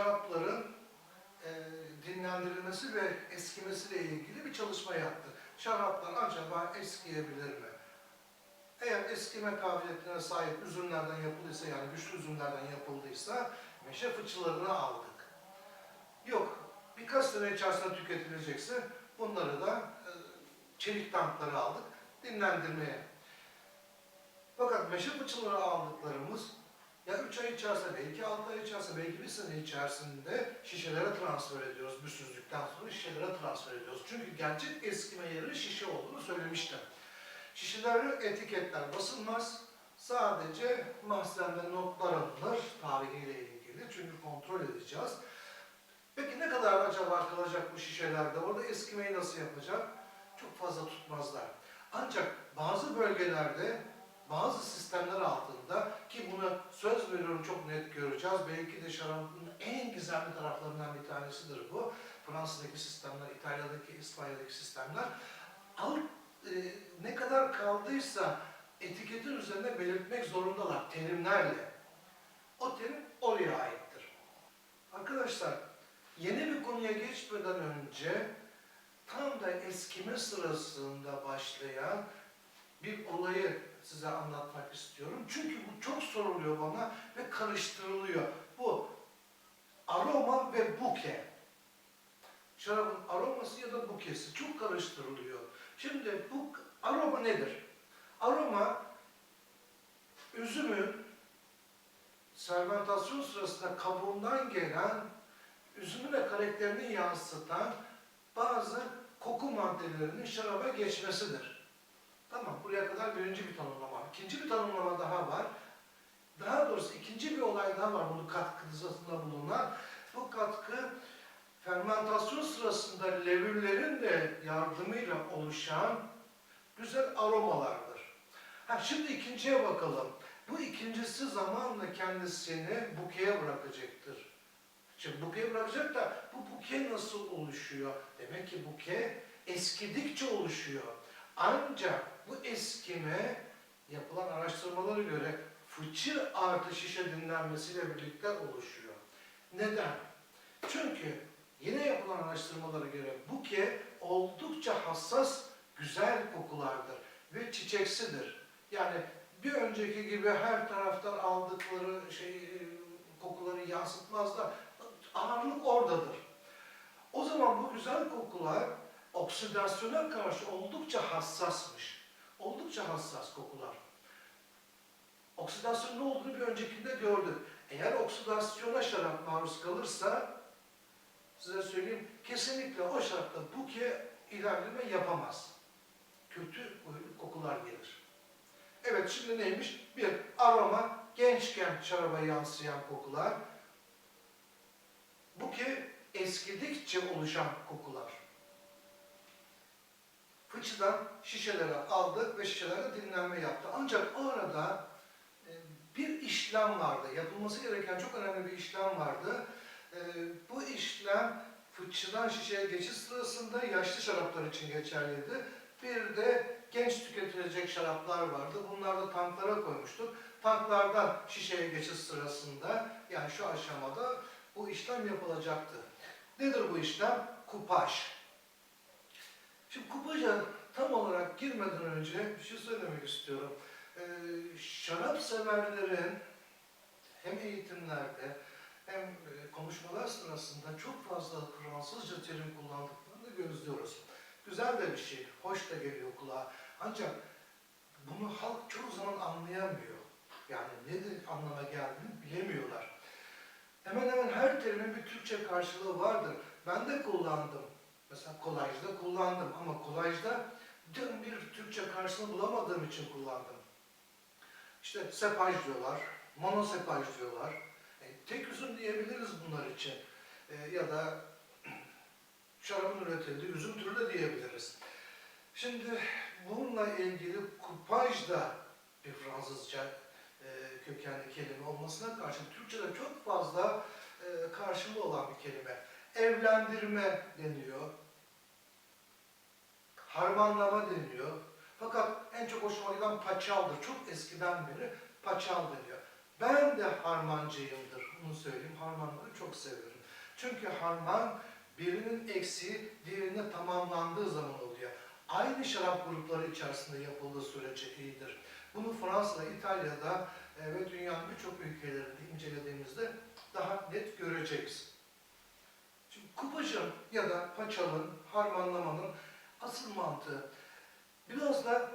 şarapların e, dinlendirilmesi ve eskimesiyle ilgili bir çalışma yaptı. Şaraplar acaba eskiyebilir mi? Eğer eskime kabiliyetine sahip üzümlerden yapıldıysa, yani güçlü üzümlerden yapıldıysa meşe fıçılarını aldık. Yok, birkaç sene içerisinde tüketilecekse bunları da e, çelik tankları aldık, dinlendirmeye. Fakat meşe fıçıları aldıklarımız ya 3 ay içerisinde, belki 6 ay içerisinde, belki bir sene içerisinde şişelere transfer ediyoruz. Bir süzdükten sonra şişelere transfer ediyoruz. Çünkü gerçek eskime yeri şişe olduğunu söylemiştim. Şişelerde etiketler basılmaz. Sadece mahzende notlar alınır tarihiyle ilgili. Çünkü kontrol edeceğiz. Peki ne kadar acaba kalacak bu şişelerde? Orada eskimeyi nasıl yapacak? Çok fazla tutmazlar. Ancak bazı bölgelerde bazı sistemler altında ki buna söz veriyorum çok net göreceğiz. Belki de şarabın en gizemli taraflarından bir tanesidir bu. Fransa'daki sistemler, İtalya'daki, İspanya'daki sistemler. Alt e, ne kadar kaldıysa etiketin üzerinde belirtmek zorundalar terimlerle. O terim oraya aittir. Arkadaşlar yeni bir konuya geçmeden önce tam da eskime sırasında başlayan bir olayı size anlatmak istiyorum. Çünkü bu çok soruluyor bana ve karıştırılıyor. Bu aroma ve buke. Şarabın aroması ya da bukesi çok karıştırılıyor. Şimdi bu aroma nedir? Aroma üzümün fermentasyon sırasında kabuğundan gelen üzümün de karakterini yansıtan bazı koku maddelerinin şaraba geçmesidir. Tamam, buraya kadar birinci bir tanımlama. İkinci bir tanımlama daha var. Daha doğrusu ikinci bir olay daha var bunun katkısında bulunan. Bu katkı fermentasyon sırasında levüllerin de yardımıyla oluşan güzel aromalardır. Ha, şimdi ikinciye bakalım. Bu ikincisi zamanla kendisini bukeye bırakacaktır. Şimdi bukeye bırakacak da bu buke nasıl oluşuyor? Demek ki buke eskidikçe oluşuyor. Ancak bu eskime yapılan araştırmalara göre fıçı artı şişe dinlenmesiyle birlikte oluşuyor. Neden? Çünkü yine yapılan araştırmalara göre buke oldukça hassas, güzel kokulardır ve çiçeksidir. Yani bir önceki gibi her taraftan aldıkları şey kokuları yansıtmazlar. Ağırlık oradadır. O zaman bu güzel kokular oksidasyona karşı oldukça hassasmış. Oldukça hassas kokular. Oksidasyon ne olduğunu bir öncekinde gördük. Eğer oksidasyona şarap maruz kalırsa size söyleyeyim kesinlikle o şarapta buke ilerleme yapamaz. Kötü kokular gelir. Evet şimdi neymiş? Bir aroma gençken şaraba yansıyan kokular. Buke eskidikçe oluşan kokular. Fıçıdan şişelere aldık ve şişelerde dinlenme yaptı. Ancak o arada e, bir işlem vardı. Yapılması gereken çok önemli bir işlem vardı. E, Bu işlem fıçıdan şişeye geçiş sırasında yaşlı şaraplar için geçerliydi. Bir de genç tüketilecek şaraplar vardı. Bunları da tanklara koymuştuk. Tanklardan şişeye geçiş sırasında yani şu aşamada bu işlem yapılacaktı. Nedir bu işlem? Kupaj. Şimdi kupaja tam olarak girmeden önce bir şey söylemek istiyorum. Ee, şarap severlerin hem eğitimlerde hem e, konuşmalar sırasında çok fazla Fransızca terim kullandıklarını gözlüyoruz. Güzel de bir şey, hoş da geliyor kulağa. Ancak bunu halk çoğu zaman anlayamıyor. Yani ne de anlama geldiğini bilemiyorlar. Hemen hemen her terimin bir Türkçe karşılığı vardır. Ben de kullandım. Mesela kolajda kullandım ama kolajda dün bir Türkçe karşılığı bulamadığım için kullandım. İşte sepaj diyorlar, monosepaj diyorlar. E, tek üzüm diyebiliriz bunlar için. E, ya da şarabın üretildiği üzüm türü de diyebiliriz. Şimdi bununla ilgili kupaj da bir Fransızca e, kökenli kelime olmasına karşı Türkçe'de çok fazla e, karşılığı olan bir kelime. Evlendirme deniyor. Harmanlama deniyor. Fakat en çok hoşuma giden paçaldır. Çok eskiden beri paçal deniyor. Ben de harmancıyımdır. Bunu söyleyeyim. Harmanları çok severim. Çünkü harman birinin eksiği diğerine tamamlandığı zaman oluyor. aynı şarap grupları içerisinde yapıldığı sürece iyidir. Bunu Fransa'da, İtalya'da e, ve dünyanın birçok ülkelerinde incelediğimizde daha net göreceğiz. Şimdi kupajın ya da paçalın, harmanlamanın asıl mantığı biraz da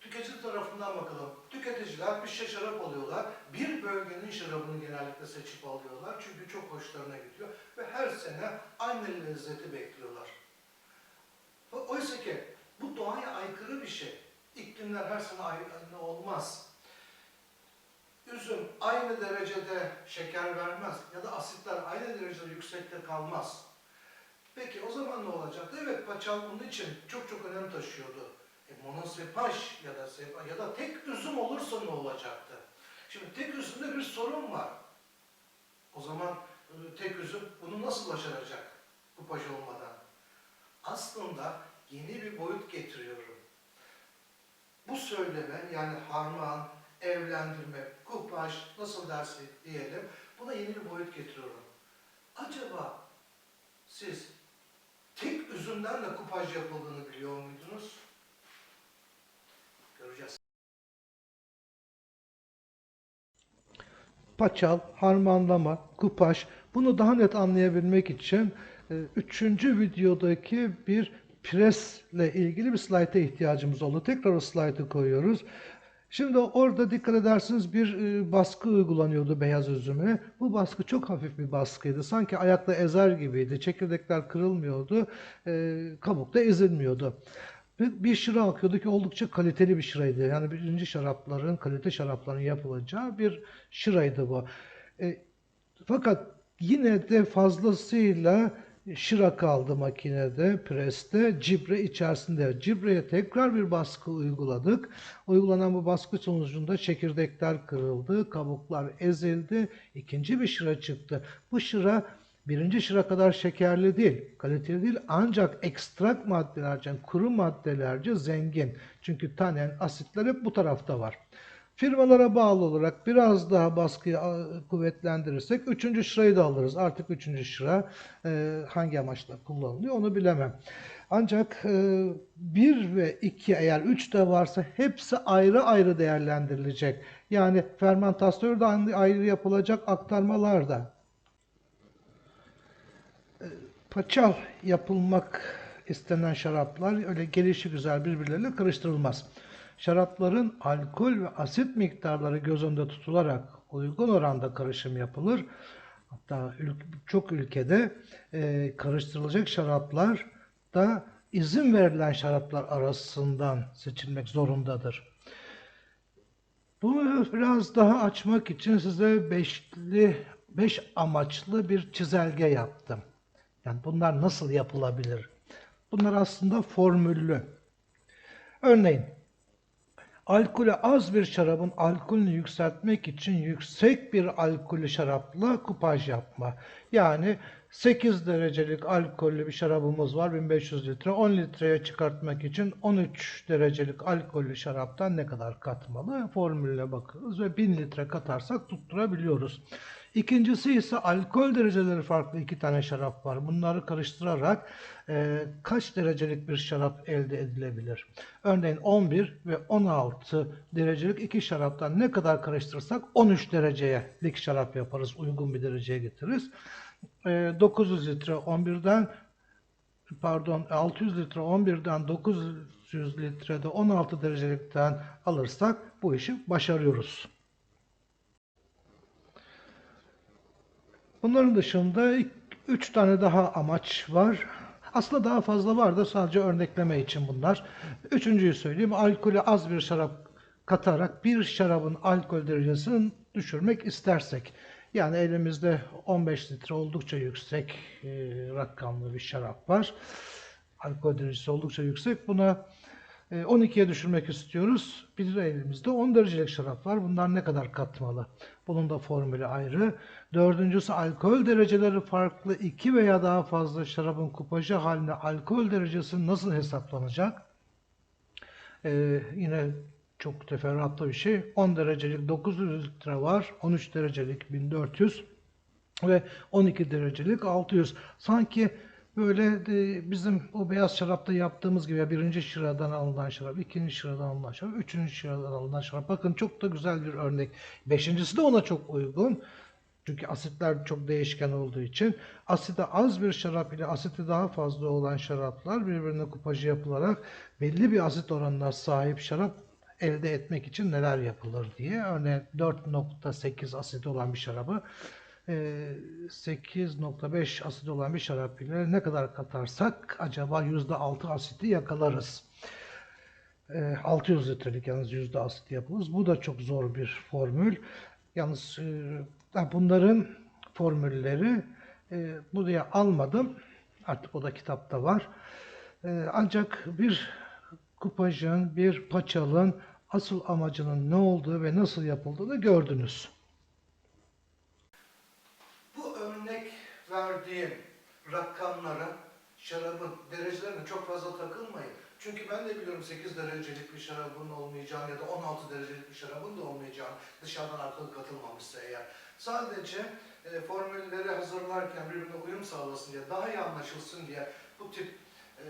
tüketici tarafından bakalım. Tüketiciler bir şişe şarap alıyorlar. Bir bölgenin şarabını genellikle seçip alıyorlar. Çünkü çok hoşlarına gidiyor. Ve her sene aynı lezzeti bekliyorlar. Oysa ki bu doğaya aykırı bir şey. İklimler her sene aynı olmaz. Üzüm aynı derecede şeker vermez ya da asitler aynı derecede yüksekte kalmaz. Peki o zaman ne olacaktı? Evet paçal bunun için çok çok önem taşıyordu. E, monosepaj ya da sepa, ya da tek üzüm olursa ne olacaktı? Şimdi tek üzümde bir sorun var. O zaman e, tek üzüm bunu nasıl başaracak kupaj olmadan? Aslında yeni bir boyut getiriyorum. Bu söyleme yani harman, evlendirme, kupaj nasıl dersek diyelim buna yeni bir boyut getiriyorum. Acaba siz tek üzümden de kupaj yapıldığını biliyor muydunuz? Göreceğiz. paçal, harmanlama, kupaj bunu daha net anlayabilmek için e, üçüncü videodaki bir presle ilgili bir slayta ihtiyacımız oldu. Tekrar o slaytı koyuyoruz. Şimdi orada dikkat edersiniz bir e, baskı uygulanıyordu beyaz üzüme. Bu baskı çok hafif bir baskıydı. Sanki ayakla ezer gibiydi. Çekirdekler kırılmıyordu. E, kabuk da ezilmiyordu. Bir şıra akıyordu ki oldukça kaliteli bir şıraydı. Yani birinci şarapların, kalite şarapların yapılacağı bir şıraydı bu. E, fakat yine de fazlasıyla şıra kaldı makinede, preste, cibre içerisinde. Cibreye tekrar bir baskı uyguladık. Uygulanan bu baskı sonucunda çekirdekler kırıldı, kabuklar ezildi. İkinci bir şıra çıktı. Bu şıra birinci şıra kadar şekerli değil, kaliteli değil ancak ekstrak maddelerce, kuru maddelerce zengin. Çünkü tanen, asitler hep bu tarafta var. Firmalara bağlı olarak biraz daha baskıyı kuvvetlendirirsek üçüncü şırayı da alırız. Artık üçüncü şıra e, hangi amaçla kullanılıyor onu bilemem. Ancak e, bir ve iki eğer üç de varsa hepsi ayrı ayrı değerlendirilecek. Yani fermentasyon da ayrı yapılacak aktarmalar da paçal yapılmak istenen şaraplar öyle gelişi güzel birbirleriyle karıştırılmaz. Şarapların alkol ve asit miktarları göz önünde tutularak uygun oranda karışım yapılır. Hatta çok ülkede e, karıştırılacak şaraplar da izin verilen şaraplar arasından seçilmek zorundadır. Bunu biraz daha açmak için size beşli, beş amaçlı bir çizelge yaptım. Yani bunlar nasıl yapılabilir? Bunlar aslında formüllü. Örneğin alkolü az bir şarabın alkolünü yükseltmek için yüksek bir alkollü şarapla kupaj yapma. Yani 8 derecelik alkollü bir şarabımız var 1500 litre. 10 litreye çıkartmak için 13 derecelik alkollü şaraptan ne kadar katmalı? Formülüne bakıyoruz ve 1000 litre katarsak tutturabiliyoruz. İkincisi ise alkol dereceleri farklı iki tane şarap var. Bunları karıştırarak e, kaç derecelik bir şarap elde edilebilir? Örneğin 11 ve 16 derecelik iki şaraptan ne kadar karıştırırsak 13 derecelik şarap yaparız. Uygun bir dereceye getiririz. E, 900 litre 11'den pardon 600 litre 11'den 900 litrede 16 derecelikten alırsak bu işi başarıyoruz. Bunların dışında ik- üç tane daha amaç var. Aslında daha fazla var da sadece örnekleme için bunlar. Üçüncüyü söyleyeyim. Alkolü az bir şarap katarak bir şarabın alkol derecesini düşürmek istersek. Yani elimizde 15 litre oldukça yüksek e, rakamlı bir şarap var. Alkol derecesi oldukça yüksek. Buna e, 12'ye düşürmek istiyoruz. Bir de elimizde 10 derecelik şarap var. Bunlar ne kadar katmalı? Bunun da formülü ayrı. Dördüncüsü alkol dereceleri farklı. iki veya daha fazla şarabın kupajı haline alkol derecesi nasıl hesaplanacak? E, yine çok teferruatlı bir şey. 10 derecelik 900 litre var. 13 derecelik 1400 ve 12 derecelik 600. Sanki Böyle de bizim o beyaz şarapta yaptığımız gibi birinci şıradan alınan şarap, ikinci şıradan alınan şarap, üçüncü şıradan alınan şarap. Bakın çok da güzel bir örnek. Beşincisi de ona çok uygun. Çünkü asitler çok değişken olduğu için asite az bir şarap ile asiti daha fazla olan şaraplar birbirine kupajı yapılarak belli bir asit oranına sahip şarap elde etmek için neler yapılır diye. Örneğin 4.8 asit olan bir şarabı e, 8.5 asit olan bir şarap ile ne kadar katarsak acaba %6 asiti yakalarız. E, 600 litrelik yalnız yüzde asit yapılır. Bu da çok zor bir formül. Yalnız e, bunların formülleri e, buraya almadım. Artık o da kitapta var. E, ancak bir kupajın, bir paçalın asıl amacının ne olduğu ve nasıl yapıldığını gördünüz. Bu örnek verdiğim rakamlara, şarabın derecelerine çok fazla takılmayın. Çünkü ben de biliyorum 8 derecelik bir şarabın olmayacağını ya da 16 derecelik bir şarabın da olmayacağını dışarıdan alkol katılmamışsa eğer. Sadece e, formülleri hazırlarken birbirine uyum sağlasın diye, daha iyi anlaşılsın diye bu tip e,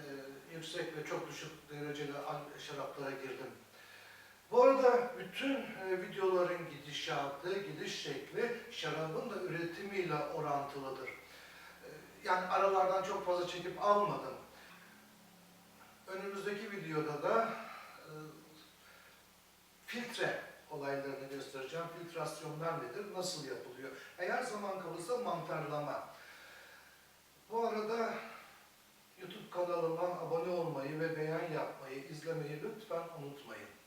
yüksek ve çok düşük dereceli şaraplara girdim. Bu arada bütün e, videoların gidişatı, gidiş şekli şarabın da üretimiyle orantılıdır. E, yani aralardan çok fazla çekip almadım. Önümüzdeki videoda da e, filtre olaylarını göstereceğim. Filtrasyonlar nedir, nasıl yapılıyor? Eğer zaman kalırsa mantarlama. Bu arada YouTube kanalıma abone olmayı ve beğen yapmayı, izlemeyi lütfen unutmayın.